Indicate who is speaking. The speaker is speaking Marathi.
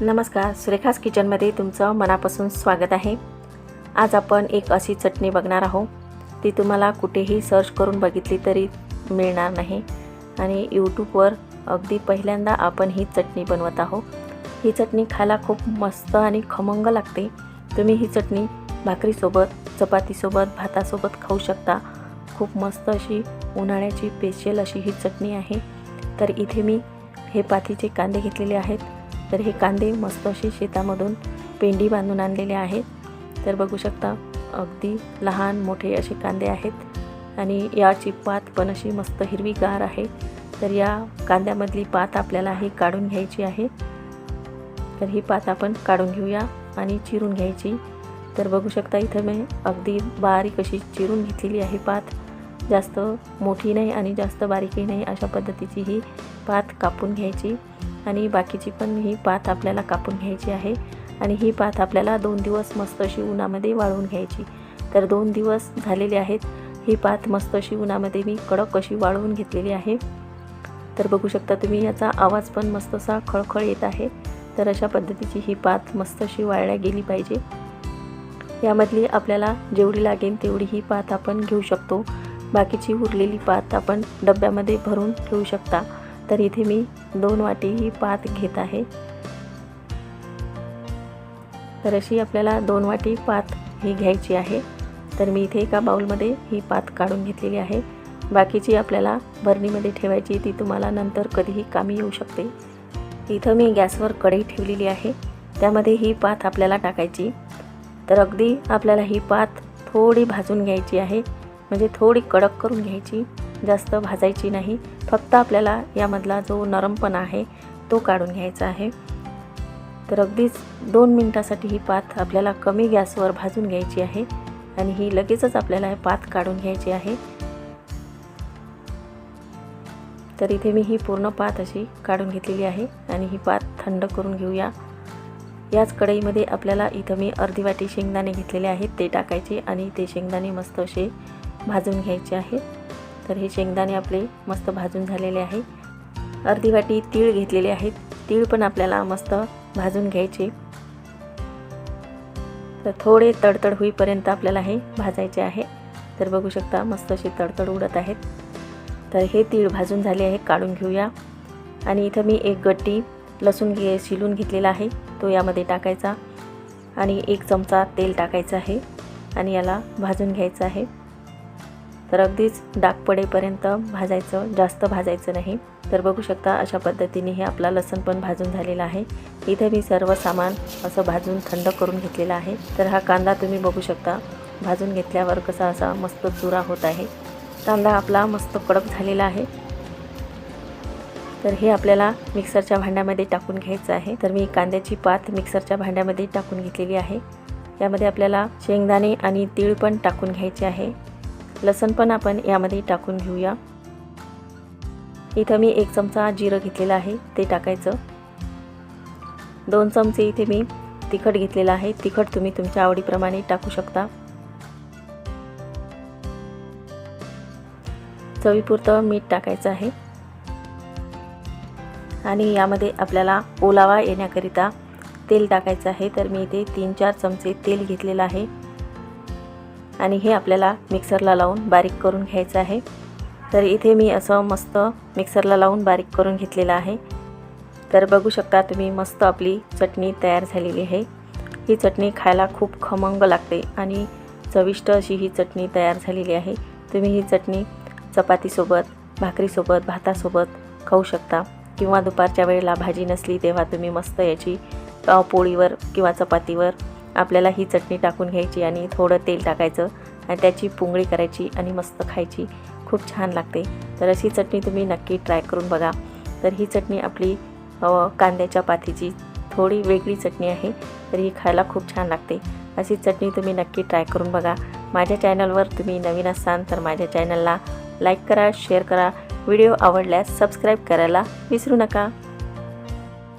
Speaker 1: नमस्कार सुरेखास किचनमध्ये तुमचं मनापासून स्वागत आहे. आज आपण एक अशी चटणी बघणार आहोत. ती तुम्हाला कुठेही सर्च करून बघितली तरी मिळणार नाही. आणि यूट्यूबवर अगदी पहिल्यांदा आपण ही चटणी बनवत आहोत. ही चटणी खायला खूप मस्त आणि खमंग लागते. तुम्ही ही चटणी भाकरीसोबत चपातीसोबत भातासोबत खाऊ शकता. खूप मस्त अशी उन्हाळ्याची स्पेशल अशी ही चटणी आहे. तर इथे मी हे पातीचे कांदे घेतलेले आहेत. तर हे कांदे मस्त असे शेतामधून पेंडी बांधून आणलेले आहेत. तर बघू शकता अगदी लहान मोठे असे कांदे आहेत. आणि याची पात पण अशी मस्त हिरवीगार आहे. तर या कांद्यामधली पात आपल्याला ही काढून घ्यायची आहे. तर ही पात आपण काढून घेऊया आणि चिरून घ्यायची. तर बघू शकता इथं मी अगदी बारीक अशी चिरून घेतलेली आहे पात. जास्त मोठी नाही आणि जास्त बारीकही नाही. अशा पद्धतीची ही पात कापून घ्यायची. आणि बाकीची पण ही पात आपल्याला कापून घ्यायची आहे. आणि ही पात आपल्याला दोन दिवस मस्त अशी उन्हामध्ये वाळवून घ्यायची. तर दोन दिवस झालेले आहेत. ही पात मस्त अशी उन्हामध्ये मी कडक अशी वाळवून घेतलेली आहे. तर बघू शकता तुम्ही याचा आवाज पण मस्त असा खळखळ येत आहे. तर अशा पद्धतीची ही पात मस्त अशी वाळल्या गेली पाहिजे. यामधली आपल्याला जेवढी लागेल तेवढी ही पात आपण घेऊ शकतो. बाकीची उरलेली पात आपण डब्यामध्ये भरून ठेवू शकता. तर इथे मी दोन वाटी ही पात घेत आहे. तर अशी आपल्याला दोन वाटी पात ही घ्यायची आहे. तर मी इथे एका बाउलमध्ये ही पात काढून घेतलेली आहे. बाकीची आपल्याला भरणीमध्ये ठेवायची ती तुम्हाला नंतर कधीही कामी येऊ शकते. इथं मी गॅसवर कढई ठेवलेली आहे. त्यामध्ये ही पात आपल्याला टाकायची. तर अगदी आपल्याला ही पात थोडी भाजून घ्यायची आहे. म्हणजे थोडी कडक करून घ्यायची. जास्त भाजायची नाही. फक्त आपल्याला यामधला जो नरमपणा आहे तो काढून घ्यायचा आहे. तर अगदीच दोन मिनटासाठी ही पात आपल्याला कमी गॅसवर भाजून घ्यायची आहे आणि ही लगेचच आपल्याला हे पात काढून घ्यायची आहे. तर इथे मी ही पूर्ण पात अशी काढून घेतलेली आहे आणि ही पात थंड करून घेऊया. याच कढईमध्ये आपल्याला इथं मी अर्धी वाटी शेंगदाणे घेतलेले आहेत ते टाकायचे आणि ते शेंगदाणे मस्त असे भाजून घ्यायचे आहेत. तर हे शेंगदाणे आपले मस्त भाजून झालेले आहे. अर्धी वाटी तीळ घेतलेले आहेत. तीळ पण आपल्याला मस्त भाजून घ्यायचे. तर थोडे तडतड होईपर्यंत आपल्याला हे भाजायचे आहे. तर बघू शकता मस्त असे तडतड उडत आहेत. तर हे तीळ भाजून झाले आहे काढून घेऊया. आणि इथं मी एक गट्टी लसूण घे शिलून घेतलेला आहे. तो यामध्ये टाकायचा. आणि एक चमचा तेल टाकायचं आहे. आणि याला भाजून घ्यायचं आहे. तर अगदीच डाग पडेपर्यंत भाजायचं जास्त भाजायचं नाही. तर बघू शकता अशा पद्धतीने हे आपला लसण पण भाजून झालेला आहे. इथे मी सर्व सामान असं भाजून थंड करून घेतलेलं आहे. तर हा कांदा तुम्ही बघू शकता भाजून घेतल्यावर कसा असा मस्त चुरा होत आहे. कांदा आपला मस्त कडक झालेला आहे. तर हे आपल्याला मिक्सरच्या भांड्यामध्ये टाकून घ्यायचं आहे. तर मी कांद्याची पात मिक्सरच्या भांड्यामध्ये टाकून घेतलेली आहे. यामध्ये आपल्याला शेंगदाणे आणि तीळ पण टाकून घ्यायचे आहे. लसण पण आपण यामध्ये टाकून घेऊया. इथं मी एक चमचा जिरं घेतलेलं आहे ते टाकायचं. दोन चमचे इथे मी तिखट घेतलेलं आहे तिखट तुम्ही तुमच्या आवडीप्रमाणे टाकू शकता. चवीपुरतं मीठ टाकायचं आहे. आणि यामध्ये आपल्याला ओलावा येण्याकरिता तेल टाकायचं आहे तर मी इथे तीन चार चमचे तेल घेतलेलं आहे. आणि हे आपल्याला मिक्सरला लावून बारीक करून घ्यायचं आहे. तर इथे मी असं मस्त मिक्सरला लावून बारीक करून घेतलेलं आहे. तर बघू शकता तुम्ही मस्त आपली चटणी तयार झालेली आहे. ही चटणी खायला खूप खमंग लागते आणि चविष्ट अशी ही चटणी तयार झालेली आहे. तुम्ही ही चटणी चपातीसोबत भाकरीसोबत भातासोबत खाऊ शकता किंवा दुपारच्या वेळेला भाजी नसली तेव्हा तुम्ही मस्त याची पोळीवर किंवा चपातीवर आपल्याला ही चटणी टाकून घ्यायची आणि थोडं तेल टाकायचं आणि त्याची पुंगळी करायची आणि मस्त खायची. खूप छान लागते. तर अशी चटणी तुम्ही नक्की ट्राय करून बघा. तर ही चटणी आपली कांद्याच्या पातीची थोडी वेगळी चटणी आहे. तर ही खायला खूप छान लागते. अशी चटणी तुम्ही नक्की ट्राय करून बघा. माझ्या चॅनलवर तुम्ही नवीन असाल तर माझ्या चॅनलला लाईक करा शेअर करा. व्हिडिओ आवडल्यास सबस्क्राईब करायला विसरू नका.